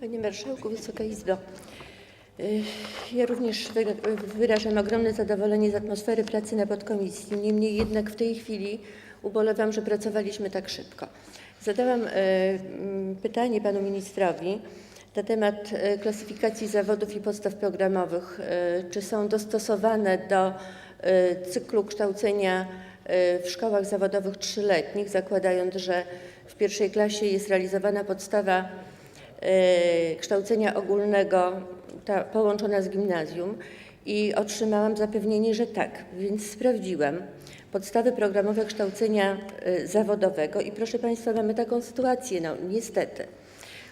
Panie Marszałku, Wysoka Izbo. Y, Ja również wy- wyrażam ogromne zadowolenie z atmosfery pracy na podkomisji. Niemniej jednak w tej chwili ubolewam, że pracowaliśmy tak szybko. Zadałam mm, pytanie panu ministrowi na temat e, klasyfikacji zawodów i podstaw programowych. Czy są dostosowane do cyklu kształcenia w szkołach zawodowych trzyletnich, zakładając, że w pierwszej klasie jest realizowana podstawa kształcenia ogólnego ta, połączona z gimnazjum i otrzymałam zapewnienie, że tak, więc sprawdziłam podstawy programowe kształcenia e, zawodowego i proszę Państwa, mamy taką sytuację, no niestety.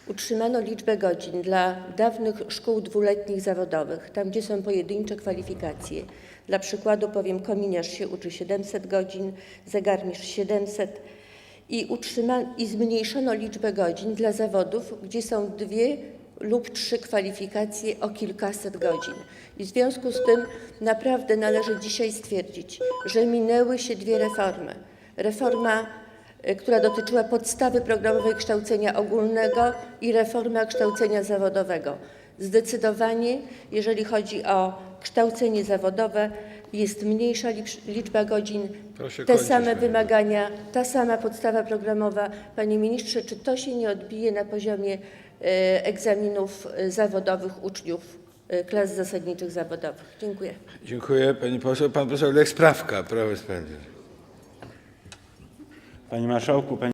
Utrzymano liczbę godzin dla dawnych szkół dwuletnich zawodowych, tam gdzie są pojedyncze kwalifikacje. Dla przykładu powiem, kominiarz się uczy 700 godzin, zegarmistrz 700 i, i zmniejszono liczbę godzin dla zawodów, gdzie są dwie lub trzy kwalifikacje o kilkaset godzin. I w związku z tym naprawdę należy dzisiaj stwierdzić, że minęły się dwie reformy. Reforma, y, która dotyczyła podstawy programowej kształcenia ogólnego i reforma kształcenia zawodowego. Zdecydowanie, jeżeli chodzi o kształcenie zawodowe, jest mniejsza licz- liczba godzin, Proszę te kończyć, same wymagania, ta sama podstawa programowa. Panie ministrze, czy to się nie odbije na poziomie e, egzaminów e, zawodowych uczniów e, klas zasadniczych zawodowych? Dziękuję. Dziękuję pani poseł. Pan poseł Lech Sprawka, Prawo i Sprawiedliwość. Panie Marszałku, Panie